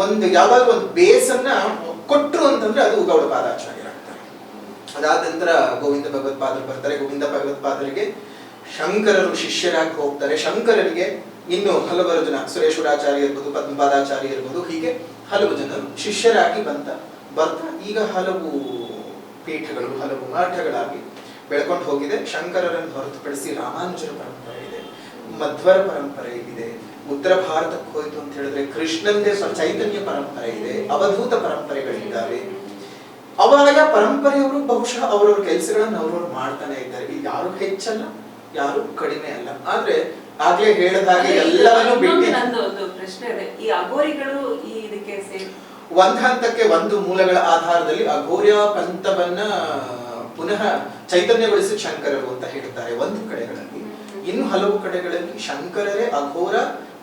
ಒಂದು ಯಾವ್ದಾದ್ರು ಒಂದು ಬೇಸನ್ನ ಕೊಟ್ಟರು ಅಂತಂದ್ರೆ ಅದು ಗೌಡಪಾದಾಚಾರ್ಯರಾಗ್ತಾರೆ ಅದಾದ ನಂತರ ಗೋವಿಂದ ಭಗವತ್ಪಾದರು ಬರ್ತಾರೆ. ಗೋವಿಂದ ಭಗವತ್ಪಾದರಿಗೆ ಶಂಕರರು ಶಿಷ್ಯರಾಗಿ ಹೋಗ್ತಾರೆ. ಶಂಕರರಿಗೆ ಇನ್ನು ಹಲವಾರು ಜನ, ಸುರೇಶ್ವರಾಚಾರ್ಯ ಇರ್ಬೋದು, ಪದ್ಮಪಾದಾಚಾರ್ಯ ಇರ್ಬೋದು, ಹೀಗೆ ಹಲವು ಜನರು ಶಿಷ್ಯರಾಗಿ ಬಂತ, ಬರ್ತಾ. ಈಗ ಹಲವು ಪೀಠಗಳು, ಹಲವು ಮಠಗಳಾಗಿ ಬೆಳ್ಕೊಂಡು ಹೋಗಿದೆ. ಶಂಕರರನ್ನು ಹೊರತುಪಡಿಸಿ ರಾಮಾನುಜರ ಪರಂಪರೆ ಇದೆ, ಮಧ್ವರ ಪರಂಪರೆ ಇದೆ. ಉತ್ತರ ಭಾರತಕ್ಕೆ ಹೋಯಿತು ಅಂತ ಹೇಳಿದ್ರೆ ಕೃಷ್ಣಂದೇ ಚೈತನ್ಯ ಪರಂಪರೆ ಇದೆ ಅವಧೂತ ಪರಂಪರೆಗಳಿದ್ದಾವೆ. ಅವಾಗ ಪರಂಪರೆಯವರು ಬಹುಶಃ ಅವರವ್ರ ಕೆಲಸಗಳನ್ನ ಅವ್ರವ್ರು ಮಾಡ್ತಾನೆ ಇದ್ದಾರೆ. ಇದು ಯಾರು ಹೆಚ್ಚಲ್ಲ ಯಾರು ಕಡಿಮೆ ಅಲ್ಲ. ಆದ್ರೆ ಆಗ್ಲೇ ಹೇಳಿದ ಹಾಗೆ ಎಲ್ಲವನ್ನೂ ಬಿಟ್ಟು ಒಂದು ಪ್ರಶ್ನೆ ಇದೆ. ಈ ಅಘೋರಿಗಳು ಈ ಇದಕ್ಕೆ ಒಂದ್ ಹಂತಕ್ಕೆ ಒಂದು ಮೂಲಗಳ ಆಧಾರದಲ್ಲಿ ಅಘೋರ್ಯ ಪಂಥವನ್ನ ಪುನಃ ಚೈತನ್ಯಗೊಳಿಸಿ ಶಂಕರರು ಅಂತ ಹೇಳ್ತಾರೆ. ಒಂದು ಕಡೆಗಳಲ್ಲಿ. ಇನ್ನು ಹಲವು ಕಡೆಗಳಲ್ಲಿ ಶಂಕರರೇ ಅಘೋರ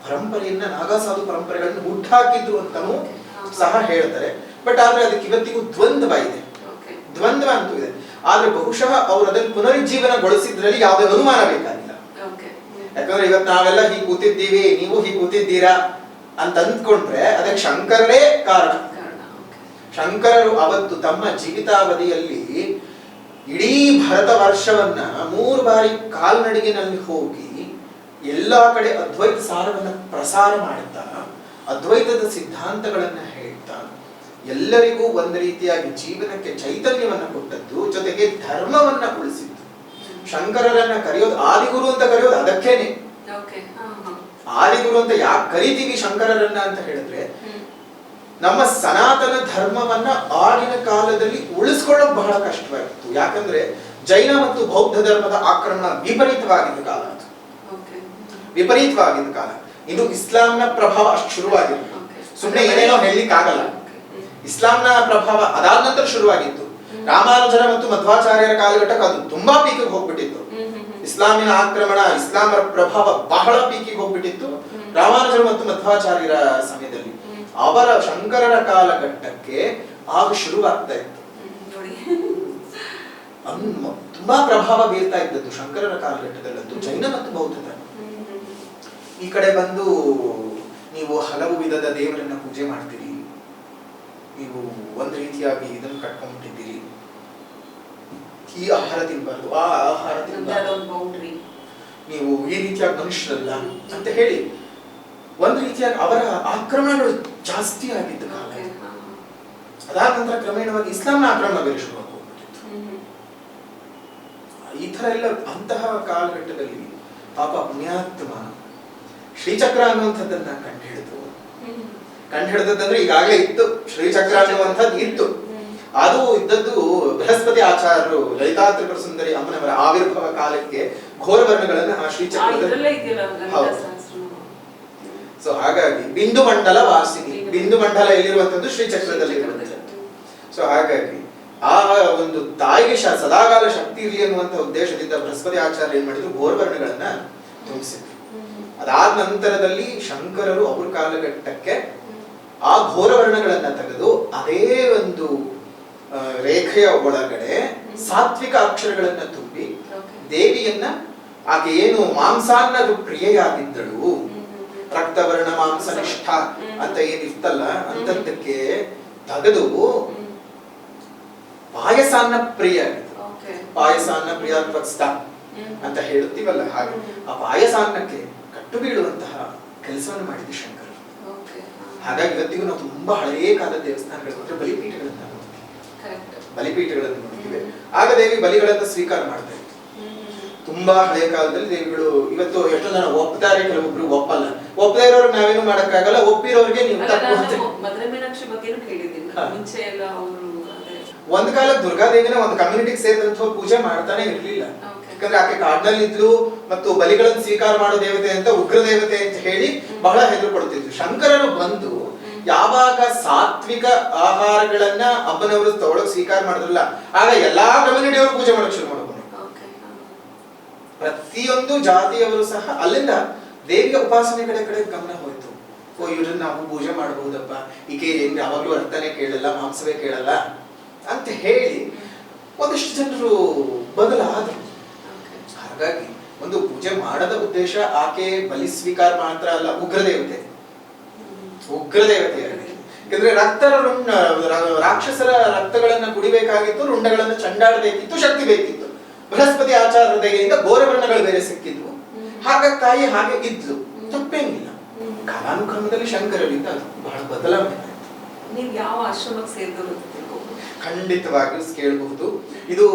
ಪರಂಪರೆಯನ್ನ ನಾಗಾಸಾಧು ಪರಂಪರೆಗಳನ್ನು ಹುಟ್ಟಾಕಿದ್ರು ಅಂತಾನೂ ಸಹ ಹೇಳ್ತಾರೆ. ಬಟ್ ಆದ್ರೆ ಅದಕ್ಕೆ ಇವತ್ತಿಗೂ ದ್ವಂದ್ವ ಇದೆ. ದ್ವಂದ್ವ ಅಂತೂ ಇದೆ. ಆದ್ರೆ ಬಹುಶಃ ಅವ್ರು ಅದನ್ನು ಪುನರುಜ್ಜೀವನಗೊಳಿಸಿದ್ರಲ್ಲಿ ಯಾವುದೇ ಅನುಮಾನ ಬೇಕಾಗಿಲ್ಲ. ಯಾಕಂದ್ರೆ ಇವತ್ತು ನಾವೆಲ್ಲ ಹೀಗೆ ಕೂತಿದ್ದೀವಿ ನೀವು ಹೀಗೆ ಕೂತಿದ್ದೀರಾ ಅಂತ ಅಂದ್ಕೊಂಡ್ರೆ ಅದಕ್ಕೆ ಶಂಕರರೇ ಕಾರಣ. ಕಾರಣ ಶಂಕರರು ಅವತ್ತು ತಮ್ಮ ಜೀವಿತಾವಧಿಯಲ್ಲಿ ಇಡೀ ಭರತ ವರ್ಷವನ್ನ ಮೂರು ಬಾರಿ ಕಾಲ್ನಡಿಗೆನಲ್ಲಿ ಹೋಗಿ ಎಲ್ಲಾ ಕಡೆ ಅದ್ವೈತ ಸಾರವನ್ನ ಪ್ರಸಾರ ಮಾಡುತ್ತಾ ಅದ್ವೈತದ ಸಿದ್ಧಾಂತಗಳನ್ನ ಹೇಳ್ತಾ ಎಲ್ಲರಿಗೂ ಒಂದು ರೀತಿಯಾಗಿ ಜೀವನಕ್ಕೆ ಚೈತನ್ಯವನ್ನ ಕೊಟ್ಟದ್ದು ಜೊತೆಗೆ ಧರ್ಮವನ್ನ ಉಳಿಸಿದ್ದು. ಶಂಕರರನ್ನ ಕರೆಯೋದು ಆದಿಗುರು ಅಂತ ಕರೆಯೋದು ಅದಕ್ಕೇನೆ. ಆದಿಗುರು ಅಂತ ಯಾಕೆ ಕರಿತೀವಿ ಶಂಕರರನ್ನ ಅಂತ ಹೇಳಿದ್ರೆ ನಮ್ಮ ಸನಾತನ ಧರ್ಮವನ್ನ ಆಗಿನ ಕಾಲದಲ್ಲಿ ಉಳಿಸ್ಕೊಳ್ಳೋದು ಬಹಳ ಕಷ್ಟವಾಗಿತ್ತು. ಯಾಕಂದ್ರೆ ಜೈನ ಮತ್ತು ಬೌದ್ಧ ಧರ್ಮದ ಆಕ್ರಮಣ ವಿಪರೀತವಾಗಿದ್ದ ಕಾಲ ಅದು ವಿಪರೀತವಾಗಿದ್ದ ಕಾಲ ಇದು ಇಸ್ಲಾಂನ ಪ್ರಭಾವ ಅಷ್ಟು ಶುರುವಾಗಿತ್ತು. ಸುಮ್ಮನೆ ಏನೇನೋ ಹೇಳಲಿಕ್ಕೆ ಆಗಲ್ಲ Okay. ಹ್ಮ್. ಇಸ್ಲಾಂನ ಪ್ರಭಾವ ಅದಾದ ನಂತರ ಶುರುವಾಗಿತ್ತು ರಾಮಾನುಜರ ಮತ್ತು ಮಧ್ವಾಚಾರ್ಯರ ಕಾಲಘಟ್ಟಕ್ಕೆ ಅದು ತುಂಬಾ ಪೀಕಿಗೆ ಹೋಗ್ಬಿಟ್ಟಿತ್ತು. ಇಸ್ಲಾಮಿನ ಆಕ್ರಮಣ, ಇಸ್ಲಾಮರ ಪ್ರಭಾವ ಬಹಳ ಪೀಕಿಗೆ ಹೋಗ್ಬಿಟ್ಟಿತ್ತು ರಾಮಾನುಜರ ಮತ್ತು ಮಧ್ವಾಚಾರ್ಯರ ಸಮಯದಲ್ಲಿ ಅವರ ಶಂಕರರ ಕಾಲಘಟ್ಟಕ್ಕೆ ಆಗ ಶುರುವಾಗ್ತಾ ಇತ್ತು ತುಂಬಾ ಪ್ರಭಾವ ಬೀರ್ತಾ ಇದ್ದದ್ದು ಶಂಕರರ ಕಾಲಘಟ್ಟದಲ್ಲಂತೂ ಜೈನ ಮತ್ತು ಬೌದ್ಧ ಈ ಕಡೆ ಬಂದು ನೀವು ಹಲವು ವಿಧದ ದೇವರನ್ನ ಪೂಜೆ ಮಾಡ್ತೀರಿ. ನೀವು ಒಂದು ರೀತಿಯಾಗಿ ಇದನ್ನು ಕಟ್ಕೊಂಡ್ಬಿಟ್ಟಿದ್ದೀರಿ. ಈ ಆಹಾರ ತಿನ್ಬಾರ್ದು. ಆ ಆಹಾರ ತಿನ್ಬಾರ್ದು. ನೀವು ಈ ರೀತಿಯಾಗಿ ಮನುಷ್ಯರಲ್ಲ ಅಂತ ಹೇಳಿ ಒಂದು ರೀತಿಯಾಗಿ ಅವರ ಆಕ್ರಮಣಗಳು ಜಾಸ್ತಿ ಆಗಿದ್ದ ಕಾಲ. ಅದಾದ ನಂತರ ಕ್ರಮೇಣವಾಗಿ ಇಸ್ಲಾಂನ ಆಕ್ರಮಣ ಬೇರೆ ಶುರುವಾಗಿ ಹೋಗ್ಬಿಟ್ಟಿತ್ತು. ಈ ತರ ಎಲ್ಲ ಅಂತಹ ಕಾಲಘಟ್ಟದಲ್ಲಿ ಪಾಪ ಪುಣ್ಯಾತ್ಮ ಶ್ರೀಚಕ್ರ ಅನ್ನುವಂಥದ್ದನ್ನ ಕಂಡು ಹಿಡಿದು. ಕಂಡು ಹಿಡಿದದಂದ್ರೆ ಈಗಾಗಲೇ ಇತ್ತು. ಶ್ರೀಚಕ್ರ ಅನ್ನುವಂಥದ್ದು ಇತ್ತು. ಅದು ಇದ್ದದ್ದು ಬೃಹಸ್ಪತಿ ಆಚಾರ್ಯರು ಲಲಿತಾ ತ್ರಿಪುರ ಸುಂದರಿ ಅಮ್ಮನವರ ಆವಿರ್ಭಾವ ಕಾಲಕ್ಕೆ ಘೋರ ವರ್ಣಗಳನ್ನ ಆ ಹೌದು. ಸೊ ಹಾಗಾಗಿ ಬಿಂದು ಮಂಡಲ ವಾಸಿನಿ ಬಿಂದು ಮಂಡಲ. ಎಲ್ಲಿರುವಂತದ್ದು ಶ್ರೀಚಕ್ರದಲ್ಲಿ ಇರುವಂತದ್ದು ಸೊ ಹಾಗಾಗಿ ಆ ಒಂದು ತಾಯಿಗೆ ಶ ಸದಾಕಾಲ ಶಕ್ತಿ ಇರಲಿ ಅನ್ನುವಂತ ಉದ್ದೇಶದಿಂದ ಬೃಹಸ್ಪತಿ ಆಚಾರ್ಯ ಏನ್ ಮಾಡಿದ್ರು? ಘೋರವರ್ಣಗಳನ್ನ ತುಂಬಿಸಿದ್ರು. ಅದಾದ ನಂತರದಲ್ಲಿ ಶಂಕರರು ಅವ್ರ ಕಾಲಘಟ್ಟಕ್ಕೆ. ಆ ಘೋರವರ್ಣಗಳನ್ನ ತೆಗೆದು ಅದೇ ಒಂದು ರೇಖೆಯ ಒಳಗಡೆ ಸಾತ್ವಿಕ ಅಕ್ಷರಗಳನ್ನ ತುಂಬಿ ದೇವಿಯನ್ನ ಆಕೆ ಏನು ಮಾಂಸಾನ್ನದು ಪ್ರಿಯೆಯಾಗಿದ್ದಳು. ರಕ್ತವರ್ಣ ಮಾಂಸ ನಿಷ್ಠ ಅಂತ ಏನಿರ್ತಲ್ಲ ಅಂತದ್ದಕ್ಕೆ ತಗದು. ಪಾಯಸಾನ್ನ ಪ್ರಿಯ. ಪಾಯಸಾನ್ನ ಪ್ರಿಯ ಅಂತ ಹೇಳುತ್ತೀವಲ್ಲ ಹಾಗೆ. ಆ ಪಾಯಸಾನ್ನಕ್ಕೆ ಕಟ್ಟು ಬೀಳುವಂತಹ ಕೆಲಸವನ್ನು ಮಾಡಿದ್ದು ಶಂಕರ. ಹಾಗಾಗಿ ಇವತ್ತಿಗೂ ನಾವು ತುಂಬಾ ಹಳೆಯ ಕಾಲದ ದೇವಸ್ಥಾನಗಳು ಅಂದ್ರೆ ಬಲಿಪೀಠಗಳನ್ನ ನೋಡ್ತೀವಿ. ಬಲಿ ಬಲಿಪೀಠಗಳನ್ನು ನೋಡ್ತೀವಿ. ಆಗ ದೇವಿ ಬಲಿಗಳನ್ನ ಸ್ವೀಕಾರ ಮಾಡ್ತಾ ಇತ್ತು. ತುಂಬಾ ಹಳೆಯ ಕಾಲದಲ್ಲಿ ದೇವಿಗಳು ಇವತ್ತು ಎಷ್ಟೋ ಜನ ಒಪ್ತಾರೆ ಕೆಲವೊಬ್ರು ಒಪ್ಪಲ್ಲ. ಒಪ್ಪದೇ ಇರೋರ್ಗೆ ನಾವೇನು ಮಾಡಕ್ಕಾಗಲ್ಲ ಒಪ್ಪಿರೋರ್ಗೆ ನೀವು ಒಂದ್ ಕಾಲ ದುರ್ಗಾದೇವಿನ ಒಂದು ಕಮ್ಯುನಿಟಿಗೆ ಸೇರಿದಂತ ಪೂಜೆ ಮಾಡ್ತಾನೆ ಇರ್ಲಿಲ್ಲ. ಯಾಕಂದ್ರೆ ಆಕೆ ಕಾಡಿನಲ್ಲಿ ಇದ್ಲು ಮತ್ತು ಬಲಿಗಳನ್ನು ಸ್ವೀಕಾರ ಮಾಡೋ ದೇವತೆ ಅಂತ ಉಗ್ರ ದೇವತೆ ಅಂತ ಹೇಳಿ ಬಹಳ ಹೆದರು ಕೊಡ್ತಿದ್ರು ಶಂಕರರು ಬಂದು ಯಾವಾಗ ಸಾತ್ವಿಕ ಆಹಾರಗಳನ್ನ ಅಮ್ಮನವರು ತಗೊಳಕ್ ಸ್ವೀಕಾರ ಮಾಡಿದ್ರಲ್ಲ ಆಗ ಎಲ್ಲಾ ಕಮ್ಯುನಿಟಿಯವರು ಪೂಜೆ ಮಾಡಕ್ ಶುರು ಮಾಡಬಹುದು. ಪ್ರತಿಯೊಂದು ಜಾತಿಯವರು ಸಹ ಅಲ್ಲಿಂದ ದೇವಿಯ ಉಪಾಸನೆ ಕಡೆ ಕಡೆ ಗಮನ ಹೋಯ್ತು ಓ ಇವ್ರನ್ನ ನಾವು ಪೂಜೆ ಮಾಡಬಹುದಪ್ಪ ಈಕೆ ಏನ್ ಯಾವಾಗ್ಲೂ ಅರ್ಥನೇ ಕೇಳಲ್ಲ ಮಾಂಸವೇ ಕೇಳಲ್ಲ ಅಂತ ಹೇಳಿ ಒಂದಿಷ್ಟು ಜನರು ಬದಲಾದ್ರು. ಹಾಗಾಗಿ ಒಂದು ಪೂಜೆ ಮಾಡದ ಉದ್ದೇಶ ಆಕೆ ಬಲಿ ಸ್ವೀಕಾರ ಮಾತ್ರ ಅಲ್ಲ ಉಗ್ರ ದೇವತೆ ಉಗ್ರ ದೇವತೆ ಯಾಕಂದ್ರೆ ರಕ್ತರ ರಾಕ್ಷಸರ ರಕ್ತಗಳನ್ನ ಕುಡಿಬೇಕಾಗಿತ್ತು ರುಂಡಗಳನ್ನ ಚಂಡಾಡಬೇಕಿತ್ತು ಶಕ್ತಿ ಬೇಕಿತ್ತು. ಬೃಹಸ್ಪತಿ ಆಚಾರ ದಯೆಯಿಂದ ಗೋರವರ್ಣಗಳು ಬೇರೆ ಸಿಕ್ಕಿದ್ವು. ಹಾಗಾಗಿ ತಾಯಿ ಹಾಗೆ ಇದ್ಲು. ತಪ್ಪೇನಿಲ್ಲ ಕಾಲಾನುಕ್ರಮದಲ್ಲಿ ಶಂಕರರಿಂದ ಅದು ಬಹಳ ಬದಲಾವಣೆ ನೀವು ಯಾವ ಆಶ್ರಮಕ್ಕೆ ಸೇರಿದ್ರು ಖಂಡಿತವಾಗಿಯೂ ಕೇಳಬಹುದು. ಇದು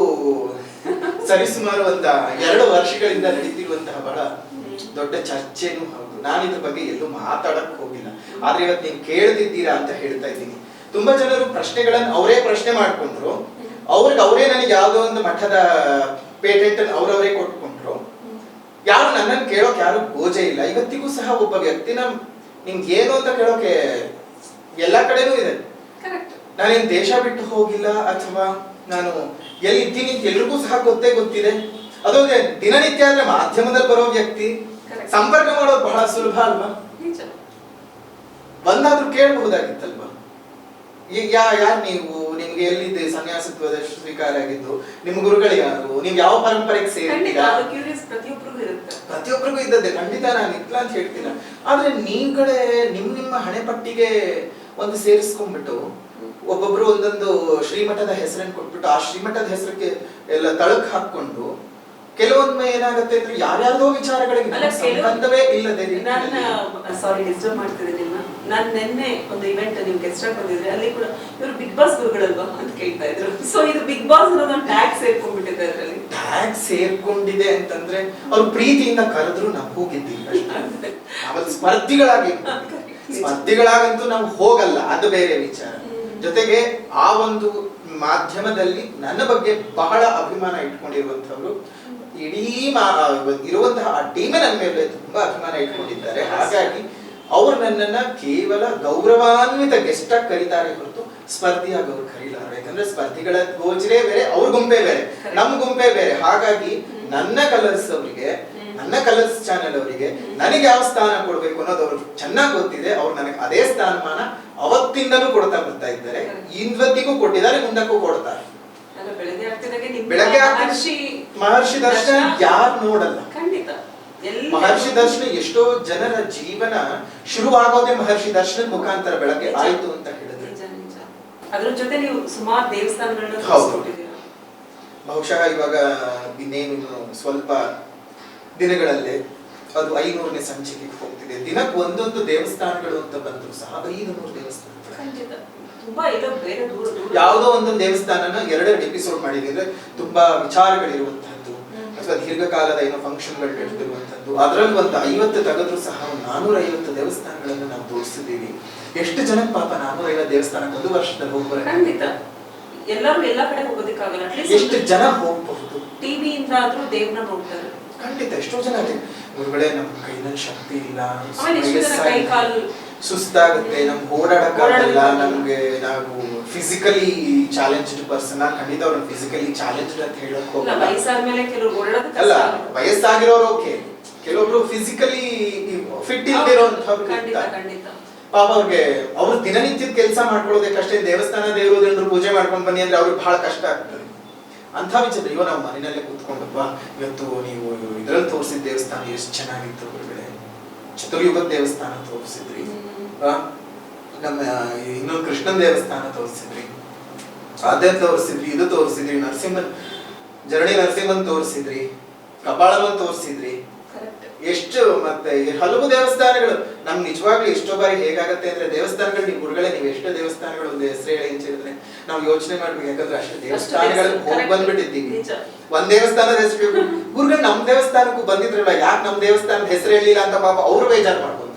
ಸರಿಸುಮಾರು ಒಂದ ಎರಡು ವರ್ಷಗಳಿಂದ ನಡೀತಿರುವಂತಹ ಬಹಳ ದೊಡ್ಡ ಚರ್ಚೆನೂ ಹೌದು. ನಾನು ಇದ್ರ ಬಗ್ಗೆ ಎಲ್ಲೂ ಮಾತಾಡಕ್ ಹೋಗಿಲ್ಲ. ಆದ್ರೆ ಇವತ್ತು ನೀವು ಕೇಳ್ತಿದ್ದೀರಾ ಅಂತ ಹೇಳ್ತಾ ಇದ್ದೀನಿ. ತುಂಬಾ ಜನರು ಪ್ರಶ್ನೆಗಳನ್ನ ಅವರೇ ಪ್ರಶ್ನೆ ಮಾಡ್ಕೊಂಡ್ರು. ಅವ್ರಿಗೆ ಅವರೇ ನನಗೆ ಯಾವುದೋ ಒಂದು ಮಠದ ಪೇಟೆಂಟ್ ಅವರವರೇ ಕೊಟ್ಕೊಂಡ್ರು. ಯಾರು ನನ್ನನ್ನು ಕೇಳೋಕೆ ಯಾರು ಗೋಜೆ ಇಲ್ಲ. ಇವತ್ತಿಗೂ ಸಹ ಒಬ್ಬ ವ್ಯಕ್ತಿನ ನಿಮ್ಗೆ ಏನು ಅಂತ ಕೇಳೋಕೆ ಎಲ್ಲಾ ಕಡೆನೂ ಇದೆ. ನಾನೇನ್ ದೇಶ ಬಿಟ್ಟು ಹೋಗಿಲ್ಲ ಅಥವಾ ನಾನು ಎಲ್ಲಿದ್ದೀನಿ ಇದ್ದೀನಿ ಎಲ್ರಿಗೂ ಸಹ ಗೊತ್ತೇ ಗೊತ್ತಿದೆ. ಅದಲ್ಲದೆ ದಿನನಿತ್ಯ ಅಂದ್ರೆ ಮಾಧ್ಯಮದಲ್ಲಿ ಬರೋ ವ್ಯಕ್ತಿ ಸಂಪರ್ಕ ಮಾಡೋದು ಬಹಳ ಸುಲಭ ಅಲ್ವಾ? ಬಂದಾದ್ರೂ ಕೇಳಬಹುದಾಗಿತ್ತಲ್ವಾ? ಈಗ ಯಾ ಯಾರು ನೀವು? ನಿಮ್ಗೆ ಎಲ್ಲಿದೆ ಸನ್ಯಾಸತ್ವದ ಸ್ವೀಕಾರ ಆಗಿದ್ದು? ನಿಮ್ಮ ಗುರುಗಳು ಯಾರು? ನೀವು ಯಾವ ಪರಂಪರೆಗೆ ಸೇರಿ ಸೇರಿದ್ದೀರಾ ಪ್ರತಿಯೊಬ್ಬರಿಗೂ ಇದ್ದದ್ದೇ ಖಂಡಿತ ನಾನು ಇಲ್ಲ ಅಂತ ಹೇಳ್ತೀನಿ. ಆದ್ರೆ ನೀವ್ ಕಡೆ ನಿಮ್ ನಿಮ್ಮ ಹಣೆ ಪಟ್ಟಿಗೆ ಒಂದು ಸೇರಿಸ್ಕೊಂಡ್ಬಿಟ್ಟು ಒಬ್ಬೊಬ್ರು ಒಂದೊಂದು ಶ್ರೀಮಠದ ಹೆಸರನ್ನು ಕೊಟ್ಬಿಟ್ಟು ಆ ಶ್ರೀಮಠದ ಹೆಸರಿಗೆ ಎಲ್ಲ ತಳಕ್ ಹಾಕೊಂಡು ಕೆಲವೊಮ್ಮೆ ಏನಾಗುತ್ತೆ ಅಂದ್ರೆ ಯಾರ್ಯಾರ್ದೋ ವಿಚಾರಗಳಿಗೆ ನಮ್ಗೆ ಸಂಬಂಧವೇ ಇಲ್ಲದೆ ನಾನು ಸಾರಿ ಡಿಸ್ಟರ್ಬ್ ಮಾಡ್ತಿದ್ದೆ ನಿಮ್ಮ ನಾನು ನಿನ್ನೆ ಒಂದು ಇವೆಂಟ್ ನೀವು ಗೆಸ್ಟ್ ಆಗಿ ಬಂದಿದ್ರೆ ಅಲ್ಲಿ ಕೂಡ ಇವರು ಬಿಗ್ ಬಾಸ್ ಗುರುಗಳಲ್ವಾ ಅಂತ ಕೇಳ್ತಾ ಇದ್ರು. ಸೊ ಇದು ಬಿಗ್ ಬಾಸ್ ಅನ್ನೋದು ಟ್ಯಾಗ್ ಸೇರ್ಕೊಂಡ್ಬಿಟ್ಟಿದೆ ಅದರಲ್ಲಿ. ಟ್ಯಾಗ್ ಸೇರ್ಕೊಂಡಿದೆ ಅಂತಂದ್ರೆ ಅವ್ರು ಪ್ರೀತಿಯಿಂದ ಕರೆದ್ರು ನಾವು ಹೋಗಿದ್ದೀವಿ ಅಷ್ಟೇ. ಆಮೇಲೆ ಸ್ಪರ್ಧಿಗಳಾಗಿ ಸ್ಪರ್ಧಿಗಳಾಗಂತೂ ನಾವು ಹೋಗಲ್ಲ. ಅದು ಬೇರೆ ವಿಚಾರ. ಜೊತೆಗೆ ಆ ಒಂದು ಮಾಧ್ಯಮದಲ್ಲಿ ನನ್ನ ಬಗ್ಗೆ ಬಹಳ ಅಭಿಮಾನ ಇಟ್ಕೊಂಡಿರುವಂತವ್ರು ಇಡೀ ಇರುವಂತಹ ಆ ಟೀಮೇ ನನ್ನ ಮೇಲೆ ತುಂಬಾ ಅಭಿಮಾನ ಇಟ್ಕೊಂಡಿದ್ದಾರೆ. ಹಾಗಾಗಿ ಅವರು ನನ್ನನ್ನ ಕೇವಲ ಗೌರವಾನ್ವಿತ ಗೆಸ್ಟ್ ಆಗಿ ಕರೀತಾರೆ ಹೊರತು ಸ್ಪರ್ಧಿಯಾಗಿ ಅವ್ರು ಕರೀಲಾರ ಯಾಕಂದ್ರೆ ಸ್ಪರ್ಧಿಗಳ ಗೋಚರೇ ಬೇರೆ, ಅವ್ರ ಗುಂಪೇ ಬೇರೆ. ನಮ್ ಗುಂಪೇ ಬೇರೆ. ಹಾಗಾಗಿ ನನ್ನ ಕಲರ್ಸ್ ಅವರಿಗೆ ನನ್ನ ಕಲರ್ಸ್ ಚಾನೆಲ್ ಅವರಿಗೆ ನನಗೆ ಯಾವ ಸ್ಥಾನ ಕೊಡಬೇಕು ಅನ್ನೋದು ಅವ್ರು ಚೆನ್ನಾಗಿ ಗೊತ್ತಿದೆ ಅವ್ರು ನನಗೆ ಅದೇ ಸ್ಥಾನಮಾನ ಅವತ್ತಿಂದಲೂ ಕೊಡ್ತಾ ಬರ್ತಾ ಇದ್ದಾರೆ. ಇವತ್ತಿಗೂ ಕೊಟ್ಟಿದ್ದಾರೆ ಮುಂದಕ್ಕೂ ಕೊಡ್ತಾರೆ. ಬೆಳಗ್ಗೆ ಮಹರ್ಷಿ ದರ್ಶನ ಯಾರು ನೋಡಲ್ಲ. ಖಂಡಿತ. ಮಹರ್ಷಿ ದರ್ಶನ ಎಷ್ಟೋ ಜನರ ಜೀವನ ಶುರುವಾಗೋದೇ ಮಹರ್ಷಿ ದರ್ಶನದ ಮುಖಾಂತರ ಬೆಳಗ್ಗೆ ಆಯ್ತು ಅಂತ ಹೇಳಿದ್ರೆ. ಅದ್ರ ಜೊತೆ ನೀವು ಸುಮಾರು ದೇವಸ್ಥಾನಗಳನ್ನ. ಬಹುಶಃ ಇವಾಗ ಇನ್ನೇನು ಸ್ವಲ್ಪ ದಿನಗಳಲ್ಲೇ ಅದು ಐನೂರನೇ ಸಂಚಿಕೆ ಹೋಗ್ತಿದೆ. ದಿನಕ್ಕೆ ಒಂದೊಂದು ದೇವಸ್ಥಾನಗಳು ಅಂತ ಬಂದ್ರು ಸಹ ಐದು ನೂರು ದೇವಸ್ಥಾನಗಳು ಖಂಡಿತ. ತುಂಬಾ ಎಲ್ಲೋ ಬೇರೆ ದೂರ ದೂರ. ಯಾವುದೋ ಒಂದೊಂದು ದೇವಸ್ಥಾನನ ಎರಡೆರಡು ಎಪಿಸೋಡ್ ಮಾಡಿದ್ರೆ ತುಂಬಾ ವಿಚಾರಗಳಿರುವಂತಹದ್ದು. ಅಥವಾ ದೀರ್ಘಕಾಲದ ಏನೋ ಫಂಕ್ಷನ್ಗಳು ನಡೆದಿರುವಂತದ್ದು ಅದರಲ್ಲಿ ಒಂದು ಐವತ್ತು ತೆಗೆದ್ರು ಸಹ ಒಂದು ನಾನೂರ ಐವತ್ತು ದೇವಸ್ಥಾನಗಳನ್ನು ನಾವು ತೋರಿಸಿದ್ದೀವಿ. ಎಷ್ಟು ಜನಕ್ಕೆ ಪಾಪ ನಾನೂರ ಐವತ್ತು ದೇವಸ್ಥಾನಕ್ಕೆ ಒಂದು ವರ್ಷದಲ್ಲಿ ಹೋಗ್ಬರ ಖಂಡಿತ. ಎಲ್ಲರೂ ಎಲ್ಲ ಕಡೆ ಹೋಗೋದಕ್ಕಾಗಲ್ಲ. ಎಷ್ಟು ಜನ ಹೋಗಬಹುದು? ಟಿವಿಯಿಂದ ಆದ್ರೂ ದೇವ್ರನ್ನ ನೋಡ್ತಾರೆ. ಖಂಡಿತ ಎಷ್ಟೋ ಜನ ಇದೆ. ಗುರುಗಳೇ ನಮ್ ಕೈನಲ್ಲಿ ಶಕ್ತಿ ಇಲ್ಲ ಸುಸ್ತಾಗುತ್ತೆ ನಮ್ಗೆ ಓಡಾಡಕ್ ಆಗಲ್ಲ ನಮ್ಗೆ ನಾವು ಫಿಸಿಕಲಿ ಚಾಲೆಂಜ್ಡ್ ಪರ್ಸನ್ ಖಂಡಿತ ಅವ್ರನ್ನ ಫಿಸಿಕಲಿ ಚಾಲೆಂಜ್ಡ್ ಅಂತ ಹೇಳಕ್ ಅಲ್ಲ ವಯಸ್ಸಾಗಿರೋರು ಓಕೆ ಕೆಲವೊಬ್ರು ಫಿಸಿಕಲಿ ಫಿಟ್ ಇಲ್ದಿರೋಂಥವ್ರು ಪಾಪ ಅವ್ರಿಗೆ ಅವ್ರು ದಿನನಿತ್ಯದ ಕೆಲಸ ಮಾಡ್ಕೊಳ್ಳೋದೇ ಕಷ್ಟ ದೇವಸ್ಥಾನ ದೇವರು ಪೂಜೆ ಮಾಡ್ಕೊಂಡ್ ಬನ್ನಿ ಅಂದ್ರೆ ಅವ್ರಿಗೆ ಬಹಳ ಕಷ್ಟ ಆಗ್ತದೆ. ಅಂತ ವಿಚಾರ ಇವ ನಾವು ಮನೆಯಲ್ಲೇ ಕೂತ್ಕೊಂಡಪ್ಪ ಇವತ್ತು ನೀವು ಇದ್ರಲ್ಲಿ ತೋರಿಸಿದ ದೇವಸ್ಥಾನ ಎಷ್ಟು ಚೆನ್ನಾಗಿತ್ತು ಹೊರಗಡೆ ಚತುರ್ಯುಗ ದೇವಸ್ಥಾನ ತೋರಿಸಿದ್ರಿ. ನಮ್ಮ ಇನ್ನೊಂದು ಕೃಷ್ಣನ್ ದೇವಸ್ಥಾನ ತೋರಿಸಿದ್ರಿ. ಅದೇ ತೋರಿಸಿದ್ರಿ ಇದು ತೋರಿಸಿದ್ರಿ ನರಸಿಂಹನ್ ಜರಡಿ ನರಸಿಂಹನ್ ತೋರಿಸಿದ್ರಿ ಕಪಾಳವನ್ನು ತೋರಿಸಿದ್ರಿ. ಎಷ್ಟು ಮತ್ತೆ ಹಲವು ದೇವಸ್ಥಾನಗಳು ನಮ್ ನಿಜವಾಗ್ಲೂ ಎಷ್ಟೋ ಬಾರಿ ಹೇಗಾಗತ್ತೆ ಅಂದ್ರೆ ದೇವಸ್ಥಾನಗಳು ನೀವು ಗುರುಗಳೇ ನೀವು ಎಷ್ಟೋ ದೇವಸ್ಥಾನಗಳು ಒಂದು ಹೆಸರು ಹೇಳಿ ನಾವು ಯೋಚನೆ ಮಾಡ್ಬೇಕು ಯಾಕಂದ್ರೆ ಅಷ್ಟು ದೇವಸ್ಥಾನಗಳಿಗೆ ಹೋಗಿ. ಬಂದ್ಬಿಟ್ಟಿದ್ದೀವಿ. ಒಂದ್ ದೇವಸ್ಥಾನದ ಹೆಸರು ಗುರುಗಳು ನಮ್ ದೇವಸ್ಥಾನಕ್ಕೂ ಬಂದಿದ್ರಲ್ಲ ಯಾಕೆ ನಮ್ ದೇವಸ್ಥಾನದ ಹೆಸರು ಹೇಳಿಲ್ಲ ಅಂತ ಪಾಪ ಅವ್ರು ಬೇಜಾರು ಮಾಡ್ಕೊಂತಾರೆ.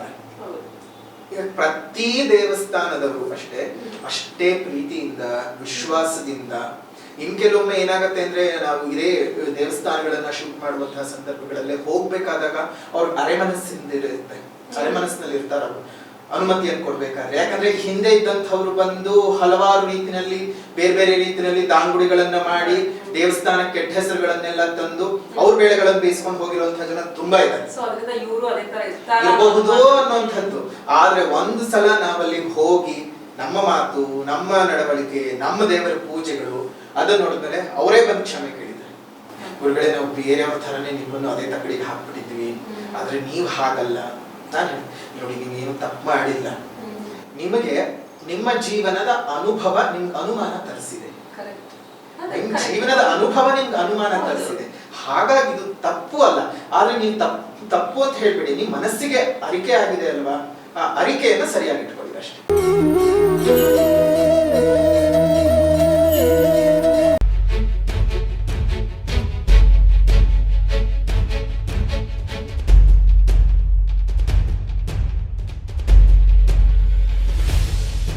ಪ್ರತಿ ದೇವಸ್ಥಾನದವರು ಅಷ್ಟೇ ಅಷ್ಟೇ ಪ್ರೀತಿಯಿಂದ ವಿಶ್ವಾಸದಿಂದ ಇನ್ ಕೆಲವೊಮ್ಮೆ ಏನಾಗುತ್ತೆ ಅಂದ್ರೆ ನಾವು ಇದೇ ದೇವಸ್ಥಾನಗಳನ್ನ ಶೂಟ್ ಮಾಡುವಂತಹ ಸಂದರ್ಭಗಳಲ್ಲಿ ಹೋಗ್ಬೇಕಾದಾಗ ಅವ್ರ ಅರೆಮನಸ್ಸಿಂದ ಇರುತ್ತೆ. ಅರೆಮನಸ್ಸಿನಲ್ಲಿ ಇರ್ತಾರ ಅವರು. ಅನುಮತಿಯನ್ನು ಕೊಡ್ಬೇಕಾದ್ರೆ. ಯಾಕಂದ್ರೆ ಹಿಂದೆ ಇದ್ದಂಥವ್ರು ಬಂದು ಹಲವಾರು ರೀತಿನಲ್ಲಿ ಬೇರೆ ಬೇರೆ ರೀತಿಯಲ್ಲಿ ದಾಂಗುಡಿಗಳನ್ನ ಮಾಡಿ ದೇವಸ್ಥಾನ ಕೆಟ್ಟ ಹೆಸರುಗಳನ್ನೆಲ್ಲ ತಂದು ಅವ್ರ ಬೇಳೆಗಳನ್ನು ಬೇಯಿಸ್ಕೊಂಡು ಹೋಗಿರುವಂತಹ ಜನ ತುಂಬಾ ಇದ್ದಾರೆ. ಇರಬಹುದು ಅನ್ನುವಂಥದ್ದು. ಆದ್ರೆ ಒಂದು ಸಲ ನಾವಲ್ಲಿ ಹೋಗಿ ನಮ್ಮ ಮಾತು ನಮ್ಮ ನಡವಳಿಕೆ ನಮ್ಮ ದೇವರ ಪೂಜೆಗಳು ಅದನ್ನ ನೋಡಿದ್ಮೇಲೆ ಅವರೇ ಬಂದು ಕ್ಷಮೆ ಕೇಳಿದ್ದಾರೆ. ಗುರುಗಳೇ ನಾವು ಬೇರೆಯವ್ರ ಥರನೇ ನಿಮ್ಮನ್ನು ಅದೇ ತಕ್ಕಡಿಗೆ ಹಾಕ್ಬಿಟ್ಟಿದ್ವಿ. ಆದ್ರೆ ನೀವು ಹಾಗಲ್ಲ. ನಾನು ನೋಡಿ ನೀವೇನು ತಪ್ಪು ಮಾಡಿಲ್ಲ. ನಿಮಗೆ ನಿಮ್ಮ ಜೀವನದ ಅನುಭವ ನಿಮ್ಗೆ ಅನುಮಾನ ತರಿಸಿದೆ. ನಿಮ್ ಜೀವನದ ಅನುಭವ ನಿಮ್ಗೆ ಅನುಮಾನ. ತರಿಸಿದೆ. ಹಾಗಾಗಿ ಇದು ತಪ್ಪು ಅಲ್ಲ. ಆದ್ರೆ ನೀವು ತಪ್ಪು ತಪ್ಪು ಅಂತ ಹೇಳ್ಬೇಡಿ. ನಿಮ್ ಮನಸ್ಸಿಗೆ ಅರಿಕೆ ಆಗಿದೆ ಅಲ್ವಾ? ಆ ಅರಿಕೆಯನ್ನು ಸರಿಯಾಗಿ ಇಟ್ಕೊಳ್ಳಿ ಅಷ್ಟೇ.